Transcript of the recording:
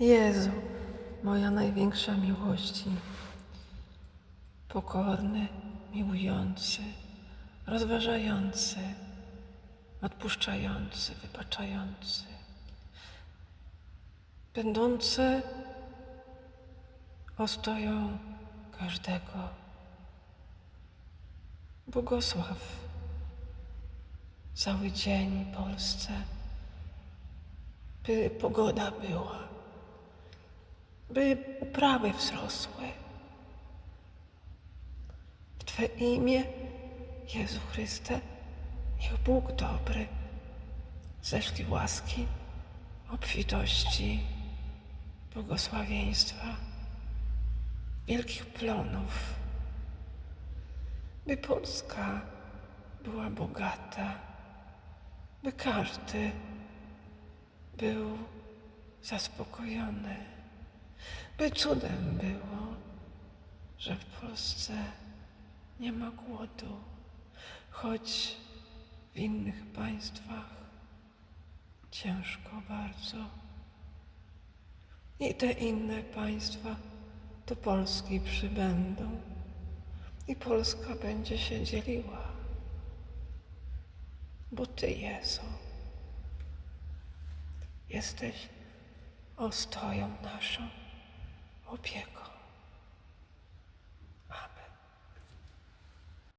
Jezu, moja największa miłości. Pokorny, miłujący, rozważający, odpuszczający, wybaczający. Będący ostoją każdego. Błogosław cały dzień Polsce, by pogoda była, by uprawy wzrosły. W Twe imię, Jezu Chryste, niech Bóg dobry ześli łaski, obfitości, błogosławieństwa, wielkich plonów, by Polska była bogata, by każdy był zaspokojony, by cudem było, że w Polsce nie ma głodu, choć w innych państwach ciężko bardzo. I te inne państwa do Polski przybędą i Polska będzie się dzieliła, bo Ty, Jezu, jesteś ostoją naszą, opieką.